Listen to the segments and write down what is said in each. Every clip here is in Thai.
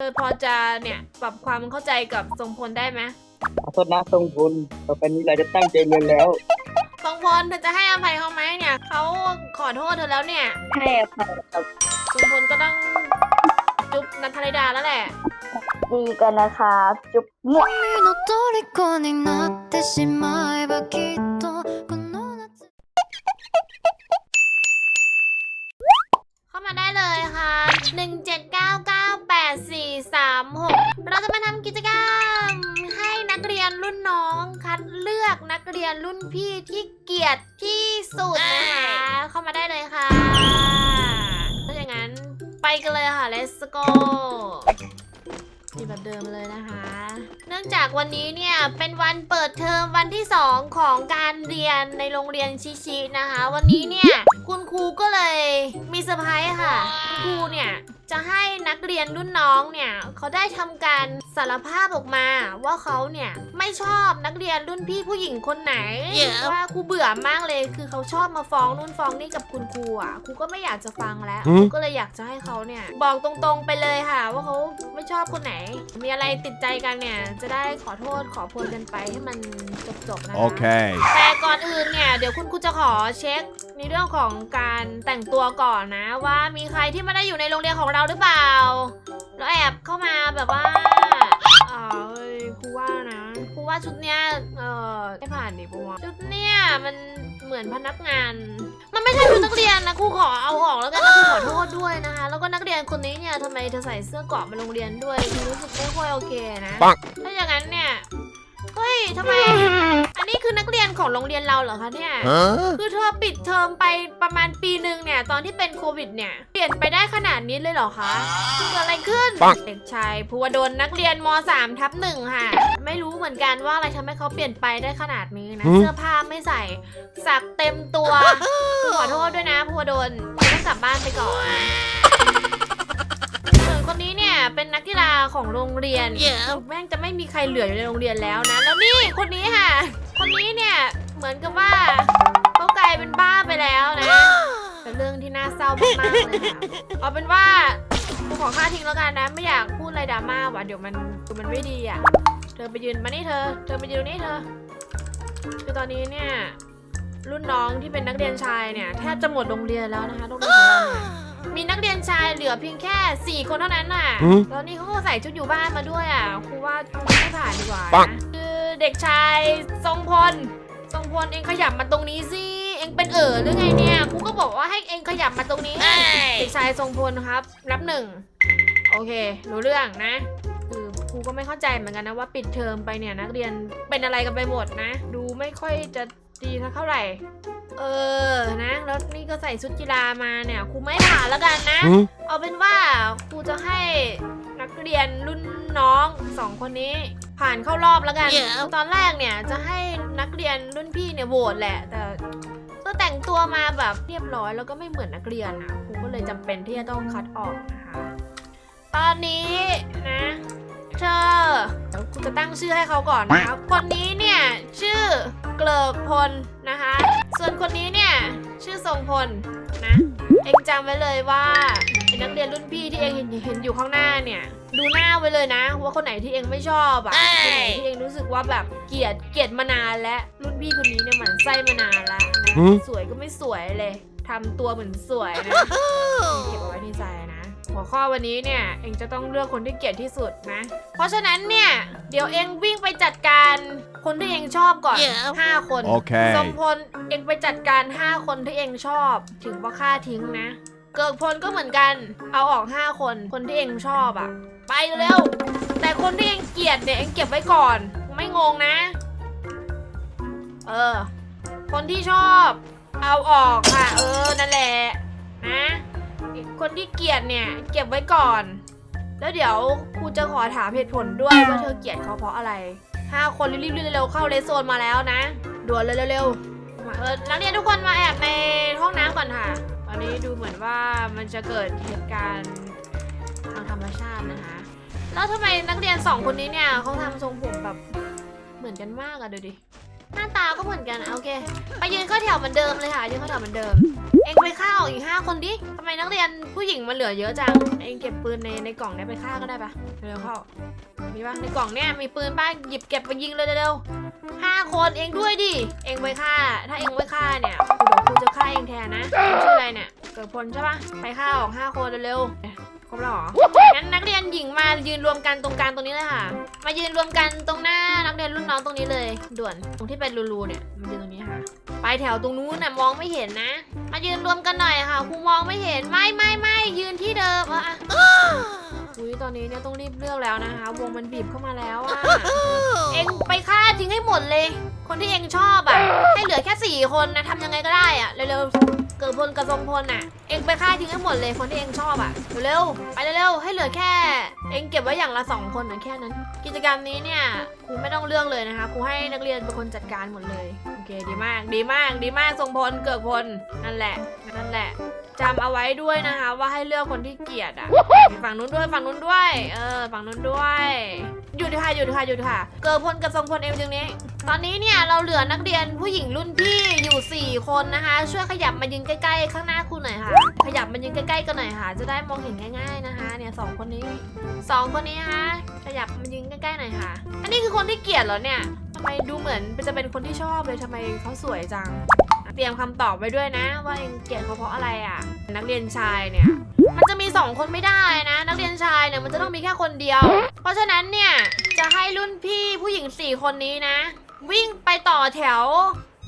เออพอจะเนี่ยปรับความเข้าใจกับทรงพลได้ไหม ขอโทษนะทรงพลต่อไปนี้เราจะตั้งใจเรียนแล้ว ทรงพลเธอจะให้อภัยเขาไหมเนี่ยเขาขอโทษเธอแล้วเนี่ย ให้อภัยครับ ทรงพลก็ต้องจุ๊บนัทธริดาแล้วแหละ ดีกันนะครับ จุ๊บมั่ว 君の虜になってしまえばきっと ยนรุ่นพี่ที่เกลียดที่สุดนะคะเข้ามาได้เลยค่ะถ้าอย่างนั้นไปกันเลยค่ะ let's go นี่แบบเดิมเลยนะคะ เนื่องจากวันนี้เนี่ยเป็นวันเปิดเทอมวันที่ 2 ของการเรียนในโรงเรียนชิชินะคะ วันนี้เนี่ยคุณครูก็เลยมีเซอร์ไพรส์ค่ะคุณครูเนี่ย จะให้นักเรียนรุ่นน้องเนี่ยเขาได้ทำการสารภาพออกมาว่าเขาเนี่ยไม่ชอบนักเรียนรุ่นพี่ผู้หญิงคนไหนว่าครูเบื่อมากเลยคือเขาชอบมาฟ้องนู่นฟ้องนี่กับคุณครูอะครูก็ไม่อยากจะฟังแล้วหืคมรูก็เลยอยากจะให้เขาเนี่ยบอกตรงๆไปเลยค่ะ ว่าเขาไม่ชอบคนไหน มีอะไรติดใจกันเนี่ยจะได้ขอโทษขอโพยกันไปให้มันจบๆนะคะ Okay. แต่ก่อนอื่นเนี่ยเดี๋ยวคุณครูจะขอเช็ค ในเรื่องของการแต่งตัวก่อนนะ ว่ามีใครที่ไม่ได้อยู่ในโรงเรียนของเราหรือเปล่า แล้วแอบเข้ามาแบบว่าอ๋อเอ้ยครูว่านะครูว่าชุดเนี้ยเออไม่ผ่านดิปัวชุดเนี้ยมันเหมือนพนักงาน มันไม่ใช่ชุดนักเรียนนะครูขอเอาออกแล้วกันนะครูขอโทษด้วยนะคะ แล้วก็นักเรียนคนนี้เนี่ยทำไมเธอใส่เสื้อเกราะมาโรงเรียนด้วยครูรู้สึกไม่ค่อยโอเคนะปังถ้าอย่างนั้นเนี่ยเฮ้ยทำไมอันนี้คือนัก เรียนของโรงเรียนเราเหรอคะเนี่ย Huh? คือเธอปิดเทอมไปประมาณปีหนึ่งเนี่ย ตอนที่เป็นโควิดเนี่ย เปลี่ยนไปได้ขนาดนี้เลยเหรอคะเกิดอะไรขึ้นปังเด็กชายภูวดลนักเรียนม 3 ทับหนึ่งค่ะ ไม่รู้เหมือนกันว่าอะไรทำให้เขาเปลี่ยนไปได้ขนาดนี้นะหืมเสื้อผ้าไม่ใส่ สักเต็มตัวขอโทษด้วยนะภูวดลต้องกลับบ้านไปก่อนส่วนคนนี้เนี่ยเป็นนักกีฬาของโรงเรียนแม่งจะไม่มีใครเหลืออยู่ในโรงเรียนแล้วนะ แล้วนี่คนนี้ค่ะ คนนี้เนี่ย เหมือนกับว่าเขากลายเป็นบ้าไปแล้วนะเป็นเรื่องที่น่าเศร้ามากๆเลยค่ะเอาเป็นว่ากูขอค่าทิ้งแล้วกันนะ ไม่อยากพูดอะไรดราม่าว่ะเดี๋ยวมันเดี๋ยวมันไม่ดีอะ เธอไปยืนมานี่เธอ เธอไปยืนตรงนี้เธอ คือตอนนี้เนี่ย รุ่นน้องที่เป็นนักเรียนชายเนี่ยแทบจะหมดโรงเรียนแล้วนะคะโรงเรียนของเราเนี่ยมีนักเรียนชายเหลือเพียงแค่ 4 คนเท่านั้นน่ะหืมแล้วนี่เขาก็ใส่ชุดอยู่บ้านมาด้วยอะครูว่าไม่ผ่านดีกว่าปังนะคือ เด็กชายทรงพลทรงพลเองขยับมาตรงนี้สิเองเป็นเอ๋อหรือไงเนี่ยครูก็บอกว่าให้เองขยับมาตรงนี้เด็กชายทรงพลครับนับหนึ่งโอเครู้เรื่องนะคือครูก็ไม่เข้าใจเหมือนกันนะว่าปิดเทอมไปเนี่ยนักเรียนเป็นอะไรกันไปหมดนะ ดูไม่ค่อยจะดีสักเท่าไหร่ เออนะแล้วนี่ก็ใส่ชุดกีฬามาเนี่ยครูไม่ผ่านแล้วกันนะ Hmm? เอาเป็นว่าครูจะให้นักเรียนรุ่นน้องสองคนนี้ ผ่านเข้ารอบแล้วกันตอนแรกเนี่ยจะให้นักเรียนรุ่นพี่เนี่ยโหวตแหละ แต่ก็แต่งตัวมาแบบเรียบร้อยแล้วก็ไม่เหมือนนักเรียนอะครูก็เลยจำเป็นที่จะต้องคัดออกนะคะ ตอนนี้นะเธอเดี๋ยวครูจะตั้งชื่อให้เขาก่อนนะครับคนนี้เนี่ยชื่อเกลิกพลนะคะ ส่วนคนนี้เนี่ยชื่อทรงพลนะ เองจำไว้เลยว่าไอ้ นักเรียนรุ่นพี่ที่เองเห็นเห็นอยู่ข้างหน้าเนี่ย ดูหน้าไว้เลยนะ ว่าคนไหนที่เองไม่ชอบอะคนไหนที่เองรู้สึกว่าแบบเกลียดเกลียดมานานแล้วรุ่นพี่คนนี้เนี่ยหมันไส้มานานแล้วนะหืมสวยก็ไม่สวยเลยทำตัวเหมือนสวยนะเก็บเอาไว้ในใจนะ หัวข้อวันนี้เนี่ยเองจะต้องเลือกคนที่เกลียดที่สุดนะ เพราะฉะนั้นเนี่ยเดี๋ยวเองวิ่งไปจัดการคนที่เองชอบก่อนห้าคนโอเคสมพลเองไปจัดการ 5 คนที่เองชอบ ถึงว่าค่าทิ้งนะ เกิกพลก็เหมือนกัน เอาออก 5 คน คนที่เองชอบอะไปเร็ว แต่คนที่เองเกลียดเนี่ยเองเก็บไว้ก่อน ไม่งงนะ เออ คนที่ชอบ เอาออกค่ะ เออ นั่นแหละ นะ คนที่เกลียดเนี่ย เก็บไว้ก่อน แล้วเดี๋ยวครูจะขอถามเหตุผลด้วยว่าเธอเกลียดเขาเพราะอะไรห้าคนรีบๆเร็วๆเข้าเลโซนมาแล้วนะด่วนเลยเร็วๆมาเออนักเรียนทุกคนมาแอบในห้องน้ำก่อนค่ะ ตอนนี้ดูเหมือนว่ามันจะเกิดเหตุการณ์ทางธรรมชาตินะคะ แล้วทำไมนักเรียนสองคนนี้เนี่ยเขาทำทรงผมแบบเหมือนกันมากอะดูดิ หน้าตาก็เหมือนกันอะโอเค ไปยืนเข้าแถวเหมือนเดิมเลยค่ะ ยืนเข้าแถวเหมือนเดิม เองไปฆ่าออกอีกห้าคนดิทำไมนักเรียนผู้หญิงมันเหลือเยอะจัง เองเก็บปืนในในกล่องเนี้ยไปฆ่าก็ได้ปะเร็วเข้า มีปะในกล่องเนี้ยมีปืนป้าหยิบเก็บไปยิงเลยเร็วๆ ห้าคนเองด้วยดิ เองไปฆ่า ถ้าเองไม่ฆ่าเนี่ยเดี๋ยวครูจะฆ่าเองแทนนะเองชื่ออะไรเนี่ย เกิดพลใช่ปะไปฆ่าออกห้าคนเร็วๆครบแล้วหรอ งั้นนักเรียนหญิงมายืนรวมกันตรงกลางตรงนี้เลยค่ะ มายืนรวมกันตรงหน้านักเรียนรุ่นน้องตรงนี้เลย ด่วน ตรงที่เป็นรูๆเนี่ยมายืนตรงนี้ค่ะ ไปแถวตรงนู้นน่ะมองไม่เห็นนะ มายืนรวมกันหน่อยค่ะ ครูมองไม่เห็น ไม่ไม่ไม่ยืนที่เดิมอะ อะอุ้ยตอนนี้เนี่ยต้องรีบเลือกแล้วนะคะ วงมันบีบเข้ามาแล้วอะเอ็งไปฆ่าทิ้งให้หมดเลยคนที่เอ็งชอบอะให้เหลือแค่สี่คนนะทำยังไงก็ได้อะเร็วๆเกิดพลกระทรงพลน่ะ เอ็งไปฆ่าทิ้งให้หมดเลย คนที่เอ็งชอบอะเร็วๆ ไปเร็วๆ ให้เหลือแค่ เอ็งเก็บไว้อย่างละสองคนนะแค่นั้น กิจกรรมนี้เนี่ยครูไม่ต้องเลือกเลยนะคะ ครูให้นักเรียนเป็นคนจัดการหมดเลย โอเค ดีมาก ดีมาก ดีมาก ทรงพล เกิดพล นั่นแหละ นั่นแหละ จำเอาไว้ด้วยนะคะ ว่าให้เลือกคนที่เกลียดอะฝั่งนู้นด้วยฝั่งนู้นด้วย เออฝั่งนู้นด้วยหยุดค่ะหยุดค่ะหยุดค่ะ เกิดพลกับทรงพลเองตรงนี้ ตอนนี้เนี่ยเราเหลือนักเรียนผู้หญิงรุ่นพี่อยู่ 4 คนนะคะ ช่วยขยับมายืนใกล้ๆ ข้างหน้าครูหน่อยค่ะ ขยับมายืนใกล้ๆกันหน่อยค่ะ จะได้มองเห็นง่าย ๆนะคะ เนี่ยสองคนนี้สองคนนี้นะคะขยับมายืนใกล้ๆหน่อยค่ะ อันนี้คือคนที่เกลียดเหรอเนี่ยทำไมดูเหมือนจะเป็นคนที่ชอบเลยทำไมเขาสวยจังเตรียมคำตอบไว้ด้วยนะ ว่าเองเกลียดเขาเพราะอะไรอะ นักเรียนชายเนี่ย มันจะมีสองคนไม่ได้นะ นักเรียนชายเนี่ยมันจะต้องมีแค่คนเดียว เพราะฉะนั้นเนี่ยจะให้รุ่นพี่ผู้หญิงสี่คนนี้นะ วิ่งไปต่อแถว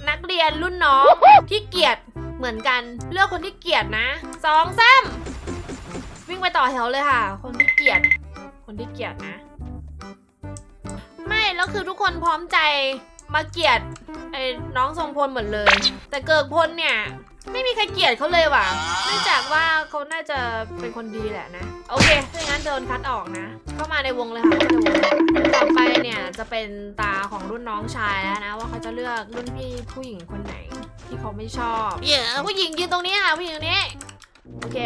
นักเรียนรุ่นน้องที่เกลียดเหมือนกันเลือกคนที่เกลียดนะสองสามวิ่งไปต่อแถวเลยค่ะ คนที่เกลียด คนที่เกลียดนะ ไม่แล้วคือทุกคนพร้อมใจ มาเกลียดไอ้น้องทรงพลหมดเลย แต่เกิดพลเนี่ย ไม่มีใครเกลียดเขาเลยว่ะเนื่องจากว่าเขาน่าจะเป็นคนดีแหละนะ โอเคถ้าอย่างนั้นเดินคัดออกนะ เข้ามาในวงเลยค่ะเข้ามาในวงต่อไปเนี่ยจะเป็นตาของรุ่นน้องชายแล้วนะ ว่าเขาจะเลือกรุ่นพี่ผู้หญิงคนไหนที่เขาไม่ชอบเย้ผู้หญิงยืนตรงนี้ค่ะผู้หญิงตรงนี้ โอเค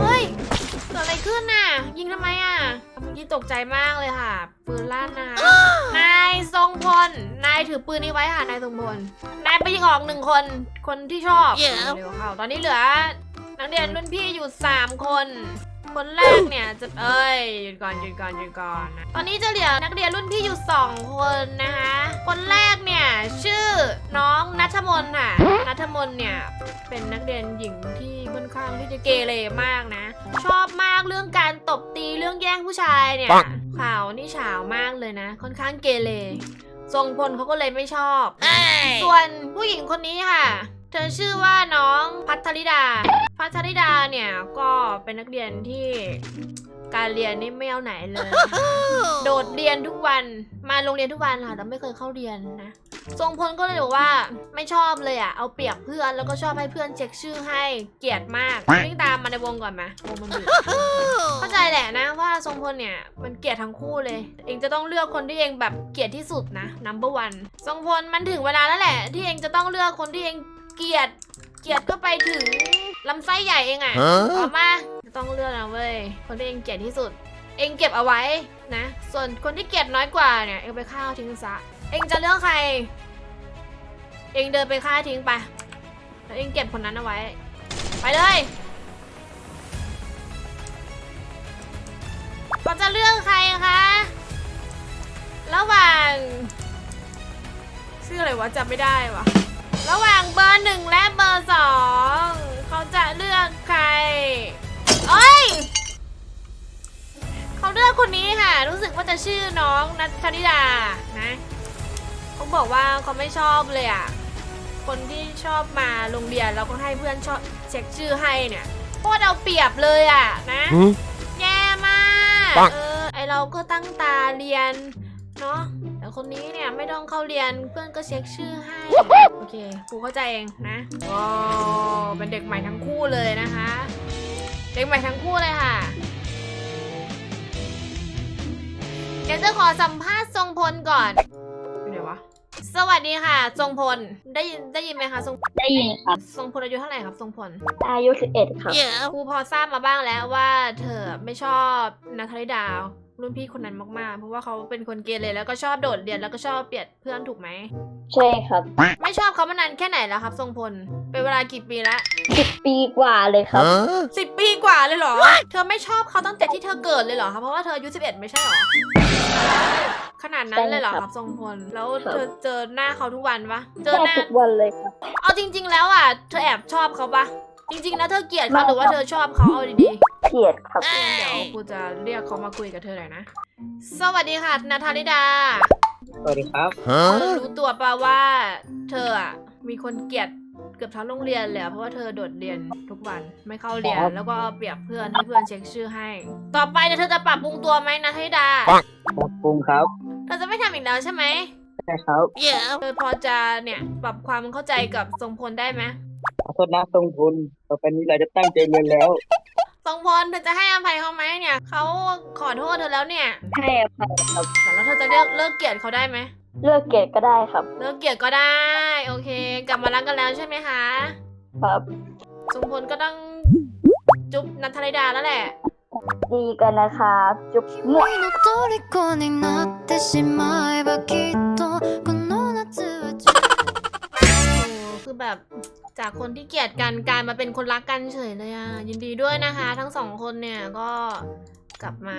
เฮ้ยเกิดอะไรขึ้นน่ะ ยิงทำไมอะ เมื่อกี้ตกใจมากเลยค่ะ ปืนลั่นนะคะนายทรงพล นายถือปืนนี้ไว้ค่ะ นายทรงพล นายไปยิงออกหนึ่งคน คนที่ชอบ Yeah. เร็วเข้าตอนนี้เหลือ นักเรียนรุ่นพี่อยู่ 3 คน คนแรกเนี่ยจะเอ้ยหยุดก่อนหยุดก่อนหยุดก่อนนะตอนนี้จะเหลือนักเรียนรุ่นพี่อยู่ 2 คนนะคะ คนแรกเนี่ยชื่อ น้องนัทมนต์ค่ะนัทมนต์เนี่ยเป็นนักเรียนหญิงที่ค่อนข้างที่จะเกเรมากนะ ชอบมากเรื่องการตบตีเรื่องแย่งผู้ชายเนี่ยปังข่าวนี่เฉาวมากเลยนะ ค่อนข้างเกเรทรงพลเขาก็เลยไม่ชอบ ส่วนผู้หญิงคนนี้ค่ะ เธอชื่อว่าน้องพัทริดา พัทริดาเนี่ยก็เป็นนักเรียนที่การเรียนนี่ไม่เอาไหนเลย โดดเรียนทุกวัน มาโรงเรียนทุกวันค่ะ แต่ไม่เคยเข้าเรียนนะ ทรงพลก็เลยบอกว่าไม่ชอบเลยอะ เอาเปรียบเพื่อนแล้วก็ชอบให้เพื่อนเช็คชื่อให้เกลียดมากวิ่งตามมาในวงก่อนมาวงมันบีบเข้าใจแหละนะว่าทรงพลเนี่ยมันเกลียดทั้งคู่เลย เองจะต้องเลือกคนที่เองแบบเกลียดที่สุดนะ number one ทรงพลมันถึงเวลาแล้วแหละ ที่เองจะต้องเลือกคนที่เองเกลียดเกลียดก็ไปถึงลำไส้ใหญ่เองอะ Huh? เอามาจะต้องเลือกนะเว้ยคนที่เองเกลียดที่สุด เองเก็บเอาไว้นะ ส่วนคนที่เกลียดน้อยกว่าเนี่ยเองไปฆ่าทิ้งซะ เองจะเลือกใคร เองเดินไปฆ่าทิ้งไปแล้วเองเก็บคนนั้นเอาไว้ ไปเลยก็จะเลือกใครคะ ระหว่าง ชื่ออะไรวะจำไม่ได้วะระหว่างเบอร์หนึ่งและเบอร์สองเขาจะเลือกใครเอ้ยเขาเลือกคนนี้ค่ะ รู้สึกว่าจะชื่อน้องนัทนิดานะ เขาบอกว่าเขาไม่ชอบเลยอะ คนที่ชอบมาโรงเรียนแล้วก็ให้เพื่อนชอบเช็คชื่อให้เนี่ยโคตรเอาเปรียบเลยอะนะ Hmm? แย่มากปังเออไอเราก็ตั้งตาเรียนเนาะแต่คนนี้เนี่ยไม่ต้องเข้าเรียนเพื่อนก็เช็คชื่อให้โอเคครูเข้าใจเองนะว้าวเป็นเด็กใหม่ทั้งคู่เลยนะคะ เด็กใหม่ทั้งคู่เลยค่ะเดี๋ยวจะขอสัมภาษณ์ทรงพลก่อนอยู่ไหนวะ สวัสดีค่ะ ทรงพล ได้ยินได้ยินไหมคะทรงได้ยินครับ ทรงพลอายุเท่าไหร่ครับทรงพลอายุสิบเอ็ดครับ Yeah. ครูพอทราบมาบ้างแล้วว่าเธอไม่ชอบนัทธริดารุ่นพี่คนนั้นมากๆ เพราะว่าเขาเป็นคนเกเรแล้วก็ชอบโดดเรียนแล้วก็ชอบเปลียดเพื่อนถูกไหม ใช่ครับไม่ชอบเขามานานแค่ไหนแล้วครับ ทรงพล เป็นเวลากี่ปีละสิบปีกว่าเลยครับ สิบปีกว่าเลยเหรอ เธอไม่ชอบเขาตั้งแต่ที่เธอเกิดเลยเหรอครับเพราะว่าเธออายุสิบเอ็ดไม่ใช่เหรอ ขนาดนั้นเลยเหรอครับทรงพล แล้วครับเธอเจอหน้าเขาทุกวันปะเจอแค่หน้าทุกวันเลยครับเอาจริง ๆ แล้วอะเธอแอบชอบเขาปะจริงๆแล้วเธอเกลียดเขาไม่หรือว่าครับเธอชอบเขาเอาดีเกลียดครับๆเดี๋ยวกูจะเรียกเขามาคุยกับเธอหน่อยนะ สวัสดีค่ะนาธาริดา สวัสดีครับเธอรู้ตัวปะว่า เธออะมีคนเกลียด เกือบทั้งโรงเรียนเลยอะเพราะว่าเธอโดดเรียนทุกวันไม่เข้าเรียนครับแล้วก็เอาเปรียบเพื่อนให้เพื่อนเช็คชื่อให้ ต่อไปเนี่ยเธอจะปรับปรุงตัวไหมนาธาริดาปรับปรุงครับเธอจะไม่ทำอีกแล้วใช่ไหมใช่ครับเธอพอจะเนี่ยปรับความเข้าใจกับทรงพลได้ไหมขอโทษนะทรงพลต่อไปนี้เราจะตั้งใจเรียนแล้ว ทรงพลเธอจะให้อภัยเขาไหมเนี่ยเขาขอโทษเธอแล้วเนี่ย ให้อภัยครับ แล้วเธอจะเลิกเลิกเกลียดเขาได้ไหม เลิกเกลียดก็ได้ครับ เลิกเกลียดก็ได้ โอเค กลับมารักกันแล้วใช่ไหมคะ ครับ ทรงพลก็ต้องจุ๊บนัทธริดาแล้วแหละ ดีกันนะครับ จุ๊บมั่ว 君の虜になってしまえばきっと แบบจากคนที่เกลียดกันกลายมาเป็นคนรักกันเฉยเลยอะยินดีด้วยนะคะ ทั้งสองคนเนี่ยก็กลับมา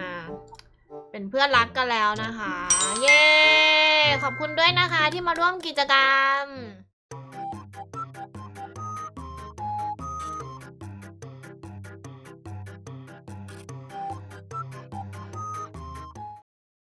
เป็นเพื่อนรักกันแล้วนะคะ เย้ขอบคุณด้วยนะคะที่มาร่วมกิจกรรม